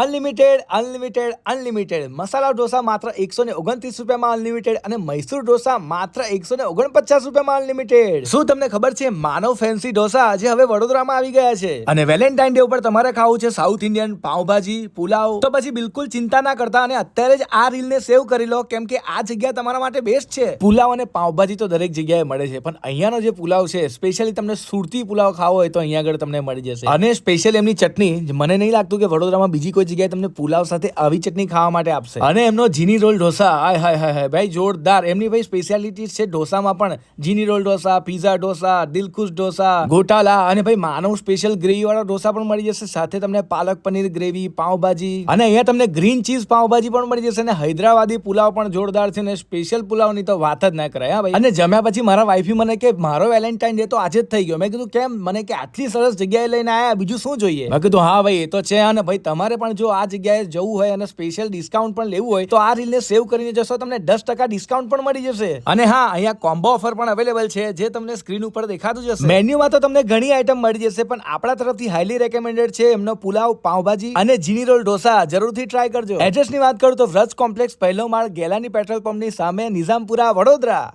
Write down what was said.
Unlimited unlimited unlimited. Masala dosa માત્ર એકસો ને ઓગણત્રીસ રૂપિયામાં અનલિમિટેડ અને મૈસૂર ઢોસા માત્ર એકસો ને ઓગણપચાસ રૂપિયામાં અનલિમિટેડ. શું તમને ખબર છે માનવ ફેન્સી ઢોસા આજે હવે વડોદરામાં આવી ગયા છે? અને વેલેન્ટાઇન ડે ઉપર તમારે ખાવું છે સાઉથ ઇન્ડિયન પાવભાજી પુલાવ. તો પછી બિલકુલ ચિંતા ના કરતા અને અત્યારે જ આ રીલ ને સેવ કરી લો, કેમ કે આ જગ્યા તમારા માટે બેસ્ટ છે. પુલાવ અને પાવભાજી તો દરેક જગ્યાએ મળે છે, પણ અહીંયાનો જે પુલાવ છે સ્પેશિયલી તમને સુરતી પુલાવ ખાવો હોય તો અહીંયા આગળ તમને મળી જશે. અને સ્પેશિયલ એમની ચટણી, મને નહીં લાગતું કે વડોદરામાં બીજી કોઈ જગ્યાએ તમને પુલાવ સાથે આવી ચટણી ખાવા માટે આપશે. અને એમનો જીની રોલ ઢોસા. હાય હાય હાય હાય. ભાઈ જોરદાર. એમની ભાઈ સ્પેશિયાલિટી છે ઢોસામાં પણ જીની રોલ ઢોસા પીઝા ઢોસા દિલખુશ ઢોસા ગોટાલા અને ભાઈ માનવ સ્પેશિયલ ગ્રેવી વાળા ઢોસા પણ મળી જશે. સાથે તમને પાલક પનીર ગ્રેવી પાવભાજી અને અહીંયા તમને ગ્રીન ચીઝ પાવભાજી પણ મળી જશે અને હૈદરાબાદી પુલાવ પણ જોરદાર છે ને સ્પેશિયલ પુલાવની તો વાત જ ના કરાય હા ભાઈ? અને જમ્યા પછી મારા વાઈફી મને કે મારો વેલેન્ટાઇન ડે તો આજે જ થઈ ગયો. મેં કીધું કેમ? મને કે આટલી સરસ જગ્યાએ લઈને આયા બીજું શું જોઈએ? મેં કીધું હા ભાઈ એ તો છે અને ભાઈ તમારે પણ જો આ જગ્યાએ જવું હોય અને સ્પેશિયલ ડિસ્કાઉન્ટ પણ લેવું હોય તો આ રીલને સેવ કરીને જશો તમને દસ ટકા ડિસ્કાઉન્ટ પણ મળી જશે. અને હા અહીંયા કોમ્બો ઓફર પણ અવેલેબલ છે જે તમને સ્ક્રીન ઉપર દેખાતું જશે મેન્યુમાં તો તમને ઘણી આઈટમ મળી જશે પણ આપણા તરફથી હાઈલી રેકમેન્ડેડ છે એમનો પુલાવ પાવભાજી અને જીની રોલ ઢોસા. જરૂરથી ટ્રાય કરજો. એડ્રેસની વાત કરું તો વ્રજ કોમ્પ્લેક્સ પહેલો માળ ગેલાની પેટ્રોલ પંપની સામે નિઝામપુરા વડોદરા.